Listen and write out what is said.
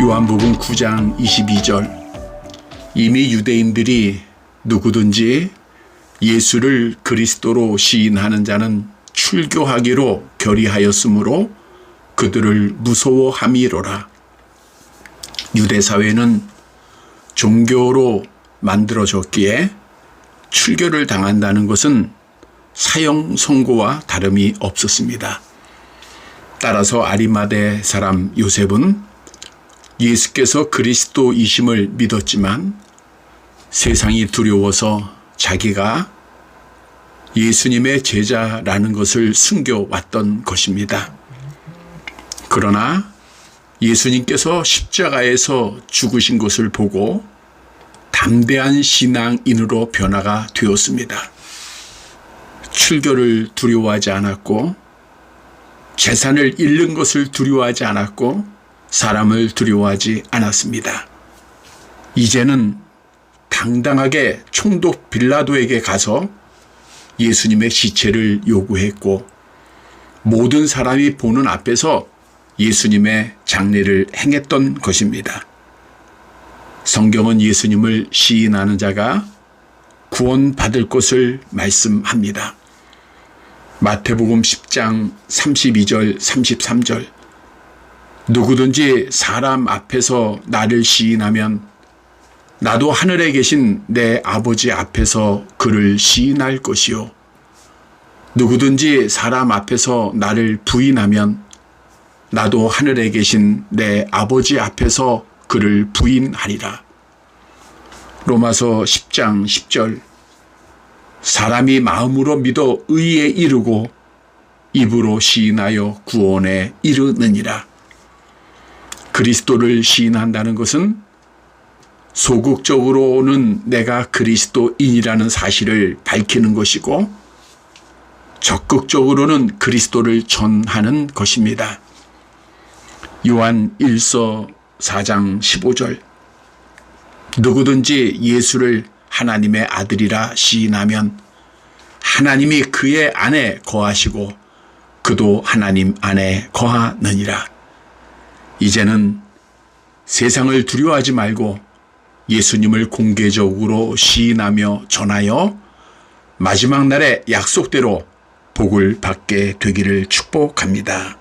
요한복음 9장 22절 이미 유대인들이 누구든지 예수를 그리스도로 시인하는 자는 출교하기로 결의하였으므로 그들을 무서워함이로라. 유대 사회는 종교로 만들어졌기에 출교를 당한다는 것은 사형 선고와 다름이 없었습니다. 따라서 아리마대 사람 요셉은 예수께서 그리스도이심을 믿었지만 세상이 두려워서 자기가 예수님의 제자라는 것을 숨겨왔던 것입니다. 그러나 예수님께서 십자가에서 죽으신 것을 보고 담대한 신앙인으로 변화가 되었습니다. 출교를 두려워하지 않았고 재산을 잃는 것을 두려워하지 않았고 사람을 두려워하지 않았습니다. 이제는 당당하게 총독 빌라도에게 가서 예수님의 시체를 요구했고 모든 사람이 보는 앞에서 예수님의 장례를 행했던 것입니다. 성경은 예수님을 시인하는 자가 구원받을 것을 말씀합니다. 마태복음 10장 32절 33절 누구든지 사람 앞에서 나를 시인하면 나도 하늘에 계신 내 아버지 앞에서 그를 시인할 것이요 누구든지 사람 앞에서 나를 부인하면 나도 하늘에 계신 내 아버지 앞에서 그를 부인하리라. 로마서 10장 10절 사람이 마음으로 믿어 의에 이르고 입으로 시인하여 구원에 이르느니라. 그리스도를 시인한다는 것은 소극적으로는 내가 그리스도인이라는 사실을 밝히는 것이고 적극적으로는 그리스도를 전하는 것입니다. 요한 1서 4장 15절 누구든지 예수를 하나님의 아들이라 시인하면 하나님이 그의 안에 거하시고 그도 하나님 안에 거하느니라. 이제는 세상을 두려워하지 말고 예수님을 공개적으로 시인하며 전하여 마지막 날에 약속대로 복을 받게 되기를 축복합니다.